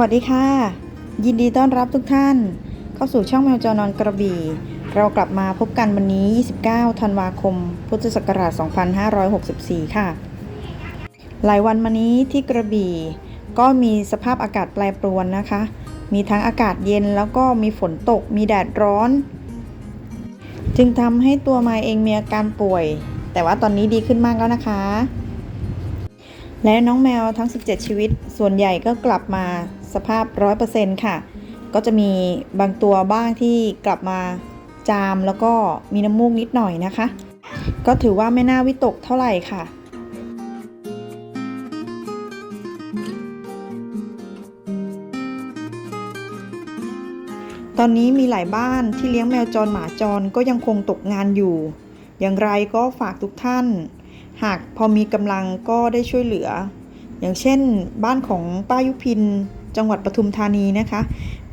วัสดีค่ะ ยินดีต้อนรับทุกท่าน เข้าสู่ช่องแมวจอนอนกระบี่ เรากลับมาพบกันวันนี้ 29 ธันวาคม พุทธศักราช 2564 ค่ะ หลายวันมานี้ที่กระบี่ ก็มีสภาพอากาศแปรปรวนนะคะ มีทั้งอากาศเย็นแล้วก็มีฝนตก มีแดดร้อน จึงทำให้ตัวมายเองมีอาการป่วย แต่ว่าตอนนี้ดีขึ้นมากแล้วนะคะและน้องแมวทั้ง 17 ชีวิต ส่วนใหญ่ก็กลับมา สภาพ 100%ค่ะ ก็จะมีบางตัวบ้างที่กลับมาจามแล้วก็มีน้ำมูกนิดหน่อยนะคะ ก็ถือว่าไม่น่าวิตกเท่าไหร่ค่ะตอนนี้มีหลายบ้านที่เลี้ยงแมวจรหมาจรก็ยังคงตกงานอยู่ อย่างไรก็ฝากทุกท่าน หากพอมีกำลังก็ได้ช่วยเหลือ อย่างเช่น บ้านของป้ายุพิน จังหวัดปทุมธานีนะคะ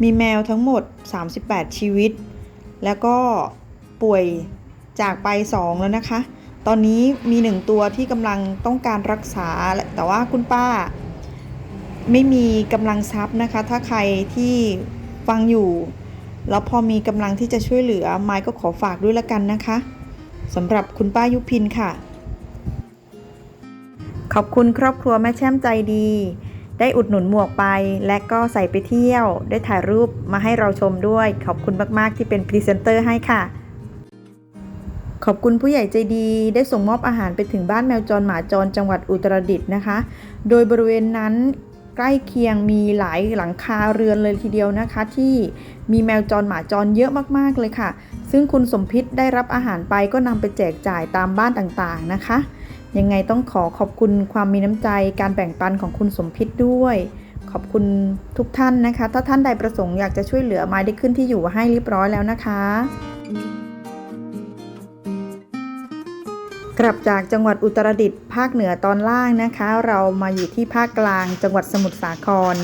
มีแมวทั้งหมด 38 ชีวิต แล้วก็ป่วยจากไป 2 แล้วนะคะ ตอนนี้มีหนึ่งตัวที่กำลังต้องการรักษา แต่ว่าคุณป้า ไม่มีกำลังทรัพย์นะคะ ถ้าใครที่ฟังอยู่ แล้วพอมีกำลังที่จะช่วยเหลือ ไม้ก็ขอฝากด้วยละกันนะคะสำหรับคุณป้ายุพินค่ะ ขอบคุณครอบครัวแม่แช่มใจดี ได้อุดหนุนหมวกไป และก็ใส่ไปเที่ยว ได้ถ่ายรูปมาให้เราชมด้วย ขอบคุณมาก ๆ ที่เป็นพรีเซนเตอร์ให้ค่ะ ขอบคุณผู้ใหญ่ใจดี ได้ส่งมอบอาหารไปถึงบ้านแมวจรหมาจรจังหวัดอุตรดิตถ์นะคะ โดยบริเวณนั้นใกล้เคียงมีหลายหลังคาเรือนเลยทีเดียวนะคะ ที่มีแมวจรหมาจรเยอะมากๆเลยค่ะ ซึ่งคุณสมพิษได้รับอาหารไปก็นำไปแจกจ่ายตามบ้านต่างๆนะคะ ยังไงต้องขอขอบคุณความมีน้ำใจการแบ่งปันของคุณสมพิษด้วย ขอบคุณทุกท่านนะคะ ถ้าท่านใดประสงค์อยากจะช่วยเหลือไม้ได้ขึ้นที่อยู่ให้เรียบร้อยแล้วนะคะ กลับจากจังหวัดอุตรดิตถ์ภาคเหนือตอนล่างนะคะ เรามาอยู่ที่ภาคกลาง จังหวัดสมุทรสาคร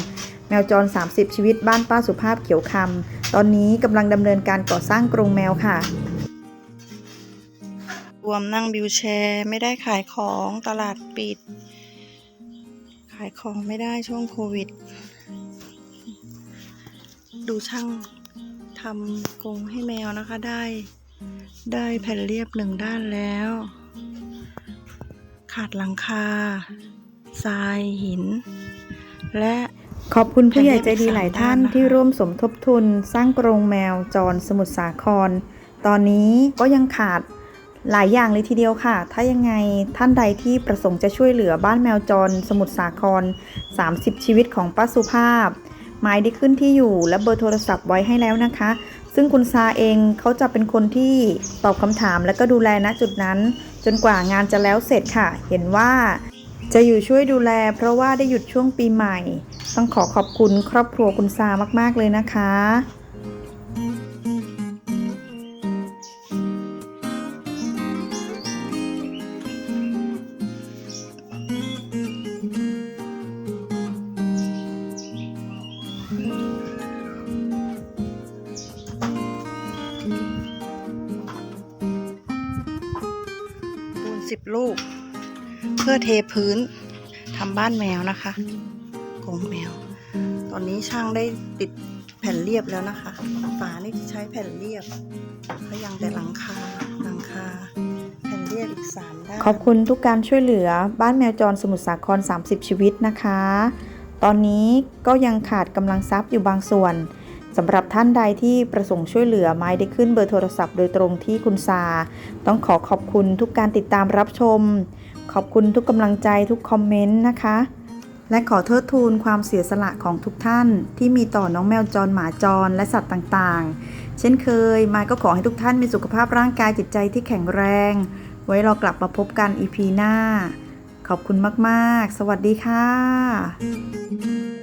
แมวจร 30 ชีวิตบ้านป้าสุภาพเขียวคำตอนนี้กำลังดำเนินการก่อสร้างกรงแมวค่ะ วมนั่งบิวแชร์ ไม่ได้ขายของตลาดปิด ขายของไม่ได้ช่วงโควิด ดูช่างทำกรงให้แมวนะคะได้ ได้แผ่นเรียบหนึ่งด้านแล้ว ขาดหลังคาทรายหิน และขอบคุณผู้ใหญ่ใจดีหลายท่านที่ร่วมสมทบทุน สร้างกรงแมวจรสมุทรสาคร ตอนนี้ก็ยังขาด หลายอย่างเลยทีเดียวค่ะ ถ้ายังไงท่านใดที่ประสงค์จะช่วยเหลือบ้านแมวจร สมุทรสาคร 30 ชีวิตของป้าสุภาพ หมายได้ขึ้นที่อยู่และเบอร์โทรศัพท์ไว้ให้แล้วนะคะ ซึ่งคุณซาเองเขาจะเป็นคนที่ตอบคำถามและก็ดูแลณจุดนั้น จนกว่างานจะแล้วเสร็จค่ะ เห็นว่าจะอยู่ช่วยดูแล เพราะว่าได้หยุดช่วงปีใหม่ ต้องขอขอบคุณครอบครัวคุณซามาก ๆ เลยนะคะ ปูนสิบลูก เพื่อเทพื้นทำบ้านแมวนะคะกรงแมว ตอนนี้ช่างได้ติดแผ่นเรียบแล้วนะคะ ฝานี่ใช้แผ่นเรียบก็ยังแต่หลังคาหลังคาแผ่นเรียบอีกสามด้านขอบคุณทุกการช่วยเหลือบ้านแมวจรสมุทรสาคร 30 ชีวิตนะคะ ตอนนี้ก็ยังขาดกำลังทรัพย์อยู่บางส่วน สำหรับท่านใดที่ประสงค์ช่วยเหลือไม้ได้ขึ้นเบอร์โทรศัพท์โดยตรงที่คุณซา ต้องขอขอบคุณทุกการติดตามรับชม ขอบคุณทุกกำลังใจทุกคอมเมนต์นะคะ และขอเทิดทูนความเสียสละของทุกท่าน ที่มีต่อน้องแมวจรหมาจรและสัตว์ต่างๆ เช่นเคยไมายก็ขอให้ทุกท่านมีสุขภาพร่างกายจิตใจที่แข็งแรง ไว้เรากลับมาพบกันอีพีหน้า ขอบคุณมากๆ สวัสดีค่ะ